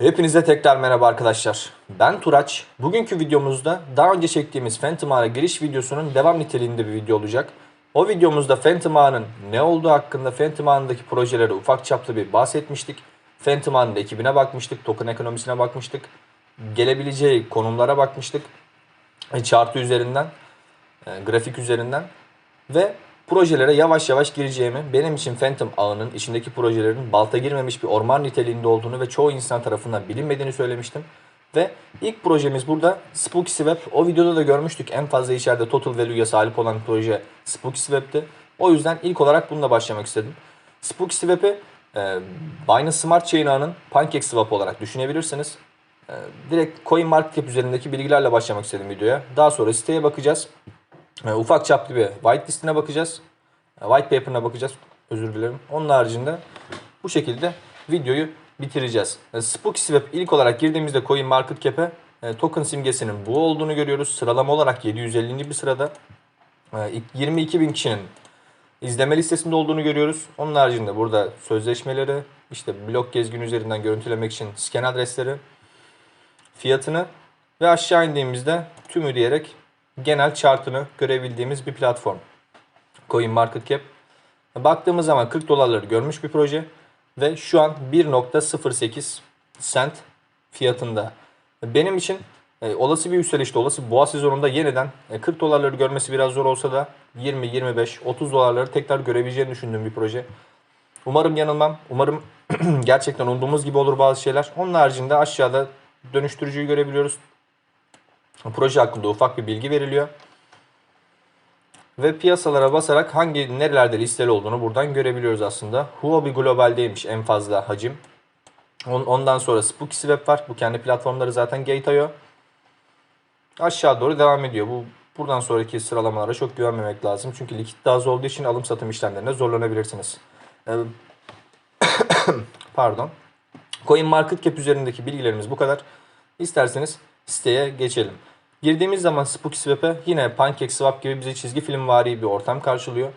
Hepinize tekrar merhaba arkadaşlar. Ben Turaç. Bugünkü videomuzda daha önce çektiğimiz Phantom Ağ'a giriş videosunun devam niteliğinde bir video olacak. O videomuzda Phantom Ağ'ın ne olduğu hakkında Phantom Ağ'ındaki projelere ufak çaplı bir bahsetmiştik. Phantom Ağ'ın ekibine bakmıştık, token ekonomisine bakmıştık. Gelebileceği konumlara bakmıştık. E, Chartı üzerinden, e, grafik üzerinden ve projelere yavaş yavaş gireceğimi, benim için Phantom ağının içindeki projelerin balta girmemiş bir orman niteliğinde olduğunu ve çoğu insan tarafından bilinmediğini söylemiştim. Ve ilk projemiz burada Spooky Swap. O videoda da görmüştük en fazla içeride total value'ya sahip olan proje Spooky Swap'ti. O yüzden ilk olarak bununla başlamak istedim. Spooky Swap'i e, Binance Smart Chain ağının Pancake Swap olarak düşünebilirsiniz. E, direkt CoinMarketCap üzerindeki bilgilerle başlamak istedim videoya. Daha sonra siteye bakacağız. E, ufak çaplı bir whitelist'ine bakacağız. E, white paper'ına bakacağız. Özür dilerim. Onun haricinde bu şekilde videoyu bitireceğiz. E, Spooky Swap ilk olarak girdiğimizde CoinMarketCap'e e, token simgesinin bu olduğunu görüyoruz. Sıralama olarak 750. bir sırada. E, ilk 22 bin kişinin izleme listesinde olduğunu görüyoruz. Onun haricinde burada sözleşmeleri, işte blok gezgin üzerinden görüntülemek için scan adresleri, fiyatını ve aşağı indiğimizde tümü diyerek genel chartını görebildiğimiz bir platform. CoinMarketCap. Baktığımız zaman 40 dolarları görmüş bir proje ve şu an 1.08 cent fiyatında. Benim için e, olası bir yükselişte, olası boğa sezonunda yeniden e, 40 dolarları görmesi biraz zor olsa da 20, 25, 30 dolarları tekrar görebileceğini düşündüğüm bir proje. Umarım yanılmam. Umarım gerçekten umduğumuz gibi olur bazı şeyler. Onun haricinde aşağıda dönüştürücüyü görebiliyoruz. Proje hakkında ufak bir bilgi veriliyor. Ve piyasalara basarak hangi nerelerde listeli olduğunu buradan görebiliyoruz aslında. Huobi Global'deymiş en fazla hacim. On- Ondan sonra Spooky Swap var. Bu kendi platformları zaten Gate.io. Aşağı doğru devam ediyor. Bu buradan sonraki sıralamalara çok güvenmemek lazım. Çünkü likit daha az olduğu için alım satım işlemlerine zorlanabilirsiniz. Ee, Pardon. CoinMarketCap üzerindeki bilgilerimiz bu kadar. İsterseniz siteye geçelim. Girdiğimiz zaman Spooky Swap'e yine Pancake Swap gibi bizi çizgi film vari bir ortam karşılıyor.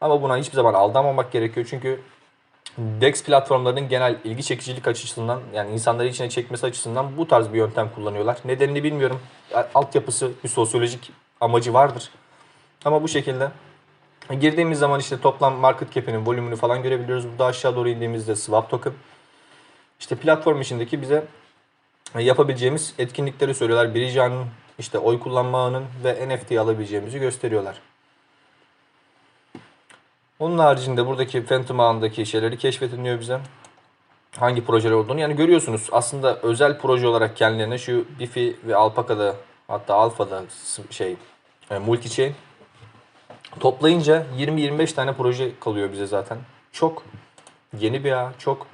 Ama buna hiçbir zaman aldanmamak gerekiyor çünkü DEX platformlarının genel ilgi çekicilik açısından yani insanları içine çekmesi açısından bu tarz bir yöntem kullanıyorlar. Nedenini bilmiyorum. Altyapısı bir sosyolojik amacı vardır. Ama bu şekilde girdiğimiz zaman işte toplam market cap'inin volümünü falan görebiliyoruz. Burada aşağı doğru indiğimizde swap token. İşte platform içindeki bize yapabileceğimiz etkinlikleri söylüyorlar. Bridge ağının, işte oy kullanma ve NFT alabileceğimizi gösteriyorlar. Onun haricinde buradaki Phantom ağındaki şeyleri keşfetin diyor bize. Hangi projeler olduğunu. Yani görüyorsunuz aslında özel proje olarak kendilerine şu Bifi ve Alpaca'da hatta Alpha'da şey e, multi chain toplayınca 20-25 tane proje kalıyor bize zaten. Çok yeni bir ağ, çok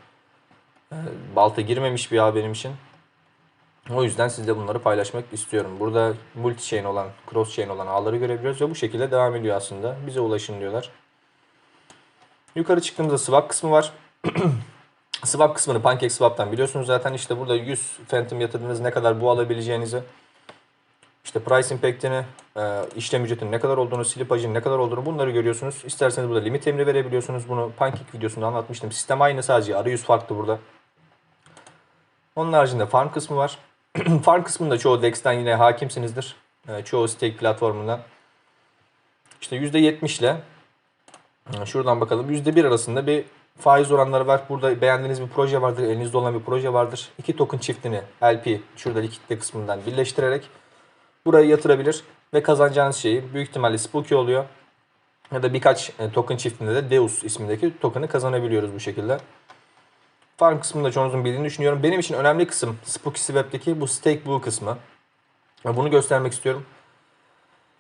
e, balta girmemiş bir ağ benim için. O yüzden sizle bunları paylaşmak istiyorum. Burada multi chain olan, cross chain olan ağları görebiliyoruz ve bu şekilde devam ediyor aslında. Bize ulaşın diyorlar. Yukarı çıktığımızda swap kısmı var. swap kısmını Pancake Swap'tan biliyorsunuz zaten işte burada 100 Phantom yatırdığınız ne kadar bu alabileceğinizi işte price impact'ini, e, işlem ücretinin ne kadar olduğunu, slip hacinin ne kadar olduğunu bunları görüyorsunuz. İsterseniz burada limit emri verebiliyorsunuz. Bunu Pancake videosunda anlatmıştım. Sistem aynı sadece arayüz farklı burada. Onun haricinde farm kısmı var. farm kısmında çoğu DEX'ten yine hakimsinizdir. E, çoğu stake platformundan. İşte %70 ile e, şuradan bakalım %1 arasında bir faiz oranları var. Burada beğendiğiniz bir proje vardır, elinizde olan bir proje vardır. İki token çiftini LP şurada likitte kısmından birleştirerek buraya yatırabilir ve kazanacağınız şeyi büyük ihtimalle Spooky oluyor. Ya da birkaç e, token çiftinde de Deus ismindeki token'ı kazanabiliyoruz bu şekilde. Farm kısmında çoğunuzun bildiğini düşünüyorum. Benim için önemli kısım Spooky Swap'teki bu stake bu kısmı. Bunu göstermek istiyorum.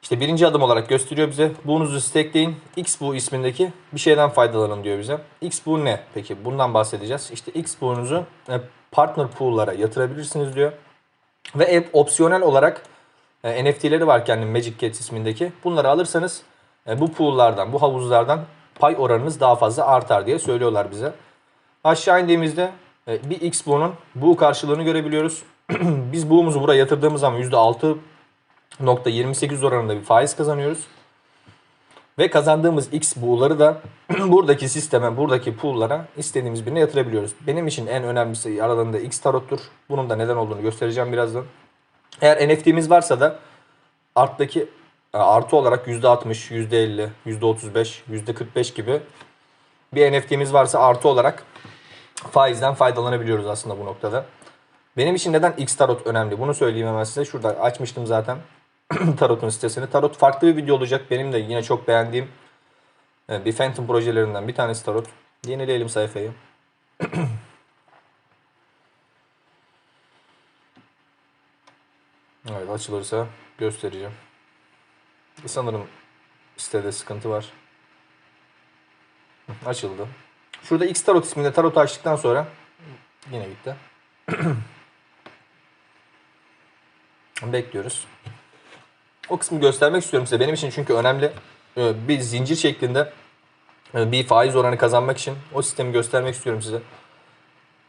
İşte birinci adım olarak gösteriyor bize. Buğunuzu stakeleyin. X bu ismindeki bir şeyden faydalanın diyor bize. X bu ne? Peki bundan bahsedeceğiz. İşte X buğunuzu e, partner pool'lara yatırabilirsiniz diyor. Ve e, opsiyonel olarak e, NFT'leri var kendi Magic Cats ismindeki. Bunları alırsanız e, bu pool'lardan, bu havuzlardan pay oranınız daha fazla artar diye söylüyorlar bize. Aşağı indiğimizde e, bir X buğunun bu karşılığını görebiliyoruz. Biz buğumuzu buraya yatırdığımız zaman %6 %28 oranında bir faiz kazanıyoruz. Ve kazandığımız X buğuları da buradaki sisteme, buradaki pool'lara istediğimiz birine yatırabiliyoruz. Benim için en önemlisi aralarında X tarottur. Bunun da neden olduğunu göstereceğim birazdan. Eğer NFT'miz varsa da arttaki e, artı olarak %60, %50, %35, %45 gibi bir NFT'miz varsa artı olarak faizden faydalanabiliyoruz aslında bu noktada. Benim için neden X Tarot önemli? Bunu söyleyeyim hemen size. Şurada açmıştım zaten Tarot'un sitesini. Tarot farklı bir video olacak. Benim de yine çok beğendiğim e, bir Phantom projelerinden bir tanesi Tarot. Yenileyelim sayfayı. Evet açılırsa göstereceğim. Sanırım sitede sıkıntı var. Açıldı. Şurada X Tarot isminde tarot açtıktan sonra yine gitti. Bekliyoruz. O kısmı göstermek istiyorum size. Benim için çünkü önemli. Ee, Bir zincir şeklinde e, bir faiz oranı kazanmak için o sistemi göstermek istiyorum size.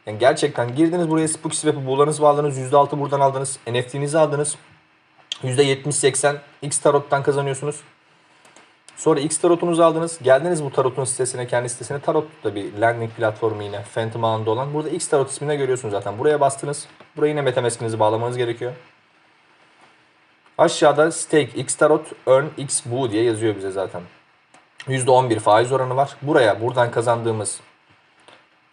Yani gerçekten girdiniz buraya Spooky Swap'ı buğularınızı aldınız. %6 buradan aldınız. NFT'nizi aldınız. %70-80 X Tarot'tan kazanıyorsunuz. Sonra X tarotunuzu aldınız. Geldiniz bu tarotun sitesine, kendi sitesine. Tarot da bir landing platformu yine. Phantom ağında olan. Burada X tarot ismini görüyorsunuz zaten. Buraya bastınız. Buraya yine Metamask'inizi bağlamanız gerekiyor. Aşağıda stake X tarot, earn X bu diye yazıyor bize zaten. %11 faiz oranı var. Buraya buradan kazandığımız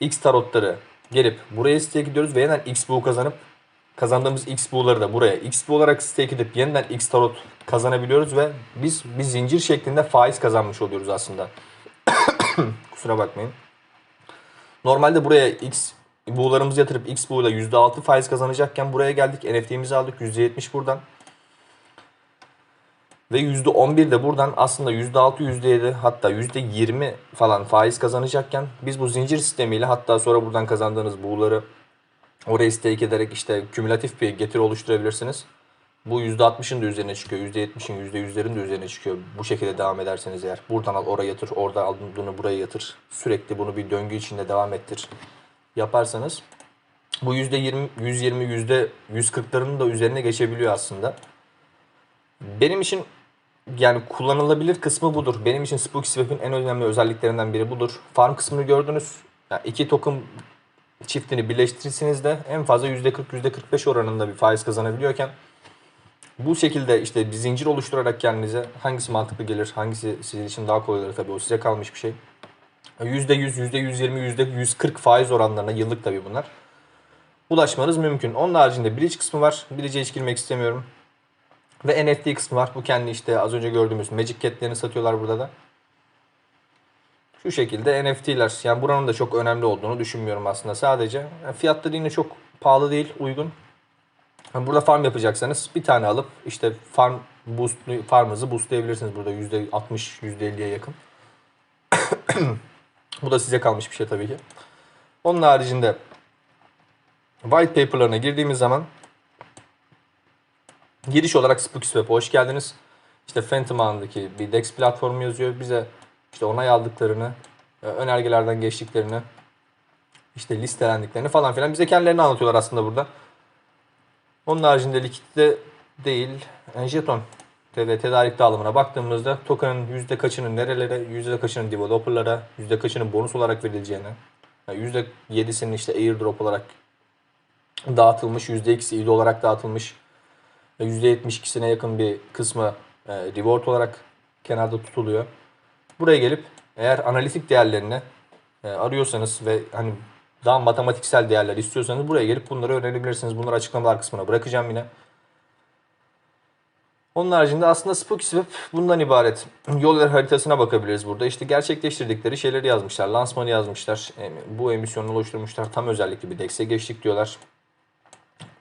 X tarotları gelip buraya stake ediyoruz ve yeniden X bu kazanıp kazandığımız X bu'ları da buraya X bu olarak stake edip yeniden X tarot kazanabiliyoruz ve biz bir zincir şeklinde faiz kazanmış oluyoruz aslında. Kusura bakmayın. Normalde buraya X bu'larımızı yatırıp X bu'yla %6 faiz kazanacakken buraya geldik. NFT'mizi aldık. %70 buradan. Ve %11 de buradan aslında %6, %7 hatta %20 falan faiz kazanacakken biz bu zincir sistemiyle hatta sonra buradan kazandığınız buğuları oraya stake ederek işte kümülatif bir getiri oluşturabilirsiniz. Bu %60'ın da üzerine çıkıyor. %70'in, %100'lerin de üzerine çıkıyor. Bu şekilde devam ederseniz eğer. Buradan al oraya yatır, orada aldığını buraya yatır. Sürekli bunu bir döngü içinde devam ettir. Yaparsanız bu %20, %120, %140'ların da üzerine geçebiliyor aslında. Benim için yani kullanılabilir kısmı budur. Benim için Spooky Swap'in en önemli özelliklerinden biri budur. Farm kısmını gördünüz. Yani iki token çiftini birleştirirseniz de en fazla %40 %45 oranında bir faiz kazanabiliyorken bu şekilde işte bir zincir oluşturarak kendinize hangisi mantıklı gelir, hangisi sizin için daha kolay olur tabii o size kalmış bir şey. %100, %120, %140 faiz oranlarına yıllık tabii bunlar. Ulaşmanız mümkün. Onun haricinde bridge kısmı var. Bridge'e hiç girmek istemiyorum. Ve NFT kısmı var. Bu kendi işte az önce gördüğümüz Magic Cat'lerini satıyorlar burada da. Şu şekilde NFT'ler. Yani buranın da çok önemli olduğunu düşünmüyorum aslında sadece. Yani fiyatları yine çok pahalı değil, uygun. Yani burada farm yapacaksanız bir tane alıp işte farm boost farmınızı boostlayabilirsiniz burada %60 %50'ye yakın. Bu da size kalmış bir şey tabii ki. Onun haricinde white paper'larına girdiğimiz zaman giriş olarak Spooky Swap'a hoş geldiniz. İşte Phantom ağındaki bir DEX platformu yazıyor. Bize işte onay aldıklarını, e, önergelerden geçtiklerini, işte listelendiklerini falan filan bize kendilerini anlatıyorlar aslında burada. Onun haricinde likitte değil, yani jeton tedarik dağılımına baktığımızda token'ın yüzde kaçının nerelere, yüzde kaçının developerlara, yüzde kaçının bonus olarak verileceğine, yani yüzde yedisinin işte airdrop olarak dağıtılmış, yüzde ikisi IDO olarak dağıtılmış yüzde yetmiş ikisine yakın bir kısmı e, reward olarak kenarda tutuluyor. Buraya gelip eğer analitik değerlerini e, arıyorsanız ve hani daha matematiksel değerler istiyorsanız buraya gelip bunları öğrenebilirsiniz. Bunları açıklamalar kısmına bırakacağım yine. Onun haricinde aslında Spooky Swap bundan ibaret. Yol haritasına bakabiliriz burada. İşte gerçekleştirdikleri şeyleri yazmışlar. Lansmanı yazmışlar. E, Bu emisyonu oluşturmuşlar. Tam özellikle bir DEX'e geçtik diyorlar.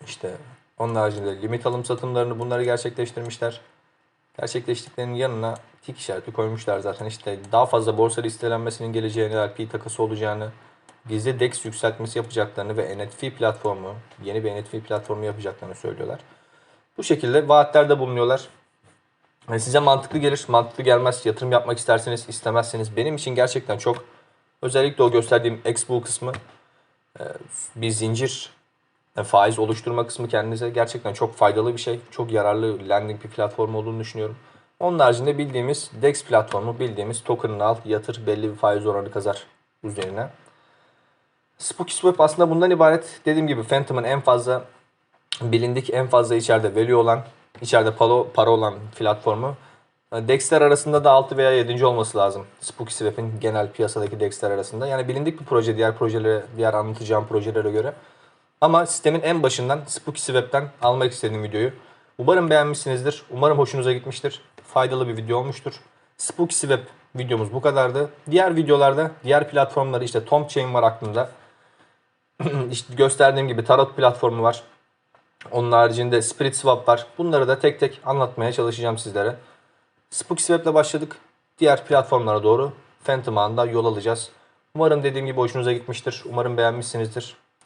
İşte onun haricinde limit alım satımlarını bunları gerçekleştirmişler. Gerçekleştiklerinin yanına tik işareti koymuşlar zaten. İşte daha fazla borsa listelenmesinin geleceğini, LP takası olacağını, gizli DEX yükseltmesi yapacaklarını ve NFT platformu, yeni bir NFT platformu yapacaklarını söylüyorlar. Bu şekilde vaatlerde bulunuyorlar. Yani size mantıklı gelir, mantıklı gelmez, yatırım yapmak isterseniz, istemezseniz benim için gerçekten çok özellikle o gösterdiğim Expo kısmı e, bir zincir faiz oluşturma kısmı kendinize gerçekten çok faydalı bir şey. Çok yararlı landing bir platform olduğunu düşünüyorum. Onun haricinde bildiğimiz DEX platformu, bildiğimiz token'ını al, yatır, belli bir faiz oranı kazar üzerine. Spooky Swap aslında bundan ibaret. Dediğim gibi Phantom'ın en fazla bilindik, en fazla içeride value olan, içeride para, para olan platformu. Dex'ler arasında da 6 veya 7. olması lazım. Spooky Swap'in genel piyasadaki Dex'ler arasında. Yani bilindik bir proje diğer projelere, diğer anlatacağım projelere göre. Ama sistemin en başından Spooky Swap'ten almak istediğim videoyu. Umarım beğenmişsinizdir. Umarım hoşunuza gitmiştir. Faydalı bir video olmuştur. Spooky Swap videomuz bu kadardı. Diğer videolarda diğer platformları işte Tom Chain var aklımda. işte gösterdiğim gibi Tarot platformu var. Onun haricinde Spirit Swap var. Bunları da tek tek anlatmaya çalışacağım sizlere. Spooky Swap'le başladık. Diğer platformlara doğru Phantom ağında yol alacağız. Umarım dediğim gibi hoşunuza gitmiştir. Umarım beğenmişsinizdir.